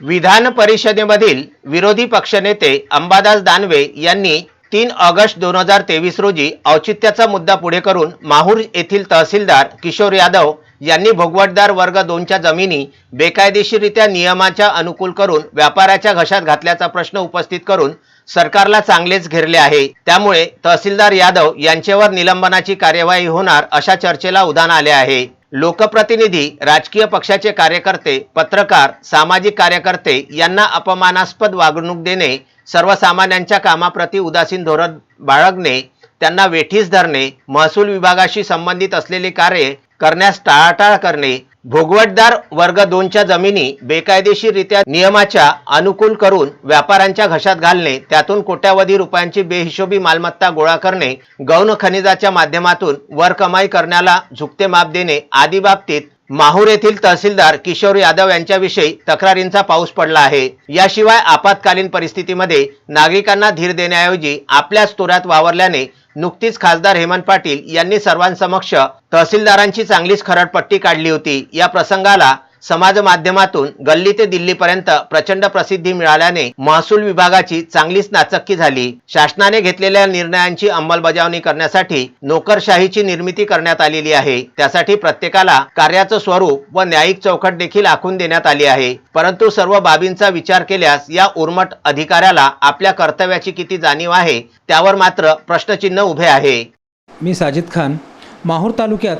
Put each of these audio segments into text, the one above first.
विधान परिषदेमधील विरोधी पक्षनेते अंबादास दानवे यांनी तीन ऑगस्ट दोन हजार तेवीस रोजी औचित्याचा मुद्दा पुढे करून माहूर येथील तहसीलदार किशोर यादव यांनी भोगवटदार वर्ग दोनच्या जमिनी बेकायदेशीररित्या नियमाच्या अनुकूल करून व्यापाराच्या घशात घातल्याचा प्रश्न उपस्थित करून सरकारला चांगलेच घेरले आहे. त्यामुळे तहसीलदार यादव यांच्यावर निलंबनाची कार्यवाही होणार अशा चर्चेला उधाण आले आहे. लोकप्रतिनिधी राजकीय पक्षाचे कार्यकर्ते पत्रकार सामाजिक कार्यकर्ते यांना अपमानास्पद वागणूक देणे सर्वसामान्यांच्या कामाप्रती उदासीन धोरण बाळगणे त्यांना वेठीस धरणे महसूल विभागाशी संबंधित असलेली कार्ये करण्यास टाळाटाळ करणे भोगवटदार वर्ग दोनच्या जमिनी बेकायदेशीररित्या नियमाच्या अनुकूल करून व्यापाऱ्यांच्या घशात घालणे त्यातून कोट्यावधी रुपयांची बेहिशोबी मालमत्ता गोळा करणे गौण खनिजाच्या माध्यमातून वर कमाई करण्याला झुकते माप देणे आदी बाबतीत माहूर येथील तहसीलदार किशोर यादव यांच्याविषयी तक्रारींचा पाऊस पडला आहे. याशिवाय आपत्कालीन परिस्थितीमध्ये नागरिकांना धीर देण्याऐवजी आपल्याच तोऱ्यात वावरल्याने नुकतीच खासदार हेमंत पाटील यांनी सर्वांसमक्ष तहसीलदारांची चांगलीच खरडपट्टी काढली होती. या प्रसंगाला समाज माध्यमातून गल्ली ते दिल्लीपर्यंत प्रचंड प्रसिद्धी मिळाल्याने महसूल विभागाची चांगलीच नाचक्की झाली. शासनाने घेतलेल्या निर्णयांची अंमलबजावणी करण्यासाठी नोकरशाहीची निर्मिती करण्यात आलेली आहे. त्यासाठी प्रत्येकाला कार्याचं स्वरूप व न्यायिक चौकट देखील आखून देण्यात आली आहे. परंतु सर्व बाबींचा विचार केल्यास या उर्मट अधिकाऱ्याला आपल्या कर्तव्याची किती जाणीव आहे त्यावर मात्र प्रश्नचिन्ह उभे आहे. मी साजिद खान माहूर तालुक्यात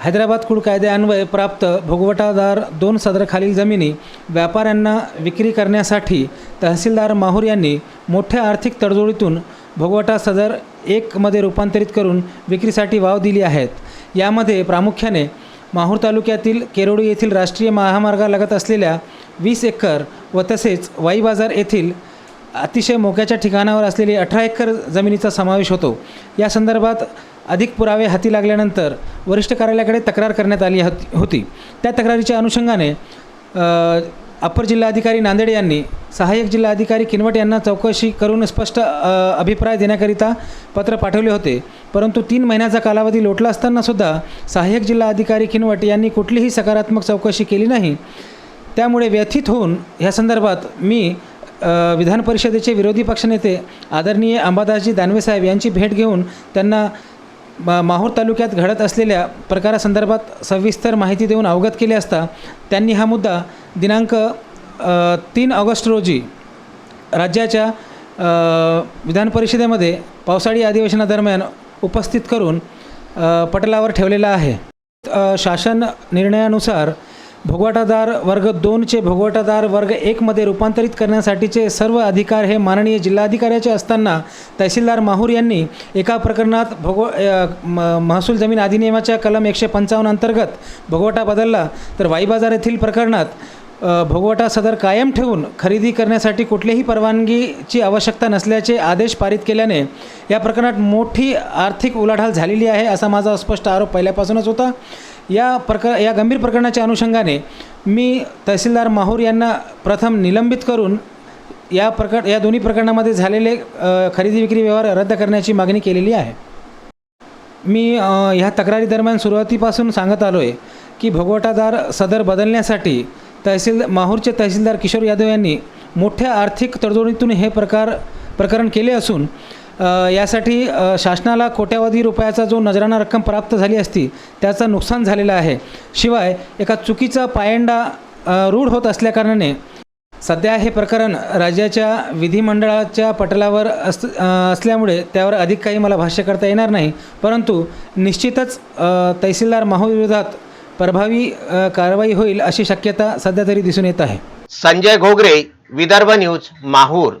हैदराबाद कुळ कायद्यान्वये प्राप्त भोगवटादार दोन सदरखालील जमिनी व्यापाऱ्यांना विक्री करण्यासाठी तहसीलदार माहूर यांनी मोठ्या आर्थिक तडजोडीतून भोगवटा सदर एकमध्ये रूपांतरित करून विक्रीसाठी वाव दिली आहेत. यामध्ये प्रामुख्याने माहूर तालुक्यातील केरोडी येथील राष्ट्रीय महामार्गालगत असलेल्या वीस एकर व तसेच वाई बाजार येथील अतिशय मोक्याच्या ठिकाणावर असलेली अठरा एकर जमिनीचा समावेश होतो. या संदर्भात अधिक पुरावे हाती लागल्यानंतर वरिष्ठ कार्यालयाकडे तक्रार करण्यात आली होती त्या तक्रारीच्या अनुषंगाने अप्पर जिल्हाधिकारी नांदेड यांनी सहाय्यक जिल्हाधिकारी किनवट यांना चौकशी करून स्पष्ट अभिप्राय देण्याकरिता पत्र पाठवले होते. परंतु तीन महिन्याचा कालावधी लोटला असतानासुद्धा सहाय्यक जिल्हाधिकारी किनवट यांनी कुठलीही सकारात्मक चौकशी केली नाही. त्यामुळे व्यथित होऊन ह्या संदर्भात मी विधान परिषदेचे विरोधी पक्षनेते आदरणीय अंबादासजी दानवे साहेब यांची भेट घेऊन त्यांना मा माहूर तालुक्यात घडत असलेल्या प्रकारासंदर्भात सविस्तर माहिती देऊन अवगत केले असता त्यांनी हा मुद्दा दिनांक तीन ऑगस्ट रोजी राज्याच्या विधान परिषदेमध्ये पावसाळी अधिवेशनादरम्यान उपस्थित करून पटलावर ठेवलेला आहे. शासन निर्णयानुसार भोगवटादार वर्ग दोनचे भोगवटादार वर्ग एकमध्ये रूपांतरित करण्यासाठीचे सर्व अधिकार हे माननीय जिल्हाधिकाऱ्याचे असताना तहसीलदार माहूर यांनी एका प्रकरणात भोगव म- महसूल जमीन अधिनियमाच्या कलम एकशे पंचावन्न अंतर्गत भोगवटा बदलला. तर वाई बाजार येथील प्रकरणात भोगवटा सदर कायम ठेवून खरेदी करण्यासाठी कुठल्याही परवानगीची आवश्यकता नसल्याचे आदेश पारित केल्याने या प्रकरणात मोठी आर्थिक उलाढाल झालेली आहे असा माझा स्पष्ट आरोप पहिल्यापासूनच होता. या प्रकर या गंभीर प्रकरणाच्या अनुषंगाने मी तहसीलदार माहूर यांना प्रथम निलंबित करून या प्रकर या दोन्ही प्रकरणामध्ये झालेले खरेदी विक्री व्यवहार रद्द करण्याची मागणी केलेली आहे. मी ह्या तक्रारी दरम्यान सुरुवातीपासून सांगत आलो आहे की भोगवटादार सदर बदलण्यासाठी तहसील माहूरचे तहसीलदार किशोर यादव यांनी मोठ्या आर्थिक तडजोडीतून हे प्रकार प्रकरण केले असून यासाठी शासनाला कोट्यावधी रुपयाचा जो नजराना रक्कम प्राप्त झाली असती त्याचं नुकसान झालेलं आहे. शिवाय एका चुकीचा पायंडा रूढ होत असल्याकारणाने सध्या हे प्रकरण राज्याच्या विधिमंडळाच्या पटलावर अस असल्यामुळे त्यावर अधिक काही मला भाष्य करता येणार नाही. परंतु निश्चितच तहसीलदार माहूविरोधात प्रभावी कारवाई होईल अशी शक्यता सध्या तरी दिसून येत आहे. संजय घोगरे विदर्भ न्यूज माहूर.